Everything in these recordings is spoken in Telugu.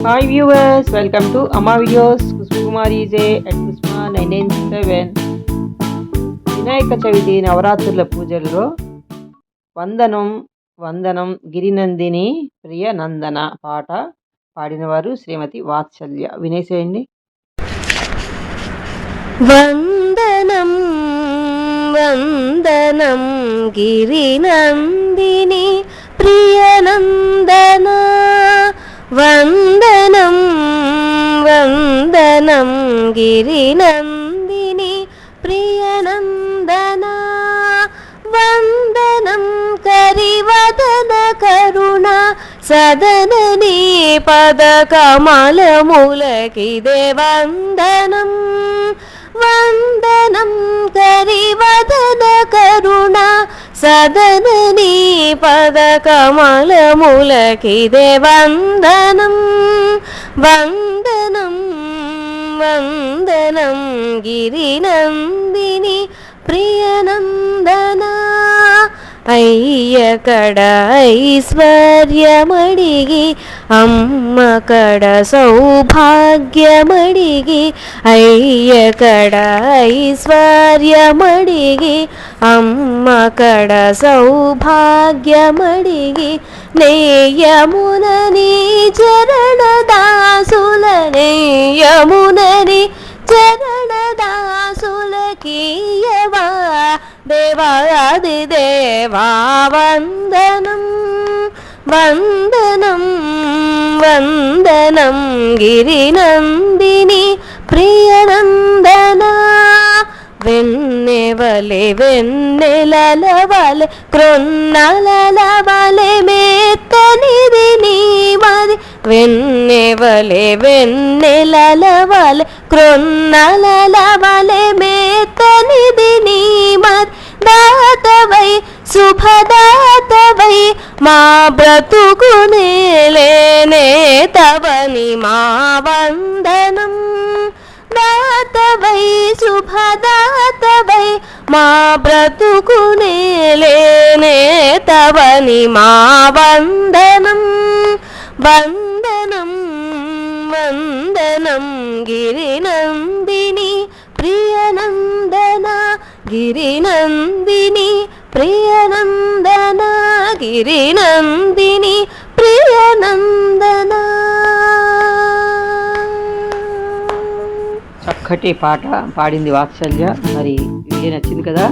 Hi viewers welcome to Amma videos కుసుకుమారి J at Kusma nine nine seven Vinayaka Chavithi నవరాత్రుల పూజల్లో వందనం వందనం గిరినందిని ప్రియ నందన పాట పాడినవారు శ్రీమతి వాత్సల్య వినేసేయండి వందనం వందనం గిరినందిని ప్రియనందన వంద వందనం గిరినందిని ప్రియనందన వందనం కరివదన కరుణ సదనని పద కమలములకిదే వందనం వందనం కరివదన కరుణ సదనని పద కమలములకిదే వందనం వందనం వందనం గిరినందిని ప్రియనందన. అయ్య కడ ఐశ్వర్యమడిగి అమ్మ కడ సౌభాగ్యమడిగి అయ్య కడ ఐశ్వర్యమడిగి అమ్మ కడ సౌభాగ్యమడిగి నేయమునని చరణదా చరణదాసులకీయవా దేవాది దేవా వందనం వందనం వందనం గిరినందిని ప్రియనందన వెన్నెవలె వెన్నెలవలె క్రొన్నలవలె మేత్తనిది నీ మరి వెన్నెవలె వెన్నెలవలె క్రొన్నలవలె శుభదాతవై మా బ్రతుకునేలేనే తవని మా వందనం. దాతవై శుభదాతవై మా బ్రతుకునేలేనే తవని మా వందనం. వందనం వందనం గిరినందిని ప్రియనందన గిరినందిని ప్రియనందన గిరినందిని ప్రియనందన. చక్కటి పాట పాడింది వాత్సల్య. మరి వీడియో నచ్చింది కదా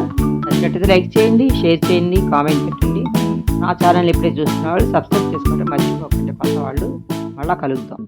నచ్చినట్టయితే లైక్ చేయండి షేర్ చేయండి కామెంట్ పెట్టండి. నా ఛానల్ ఎప్పుడైతే చూస్తున్న వాళ్ళు సబ్స్క్రైబ్ చేసుకోవడం మర్చిపోకుండా పక్క వాళ్ళు. మళ్ళీ కలుగుతాం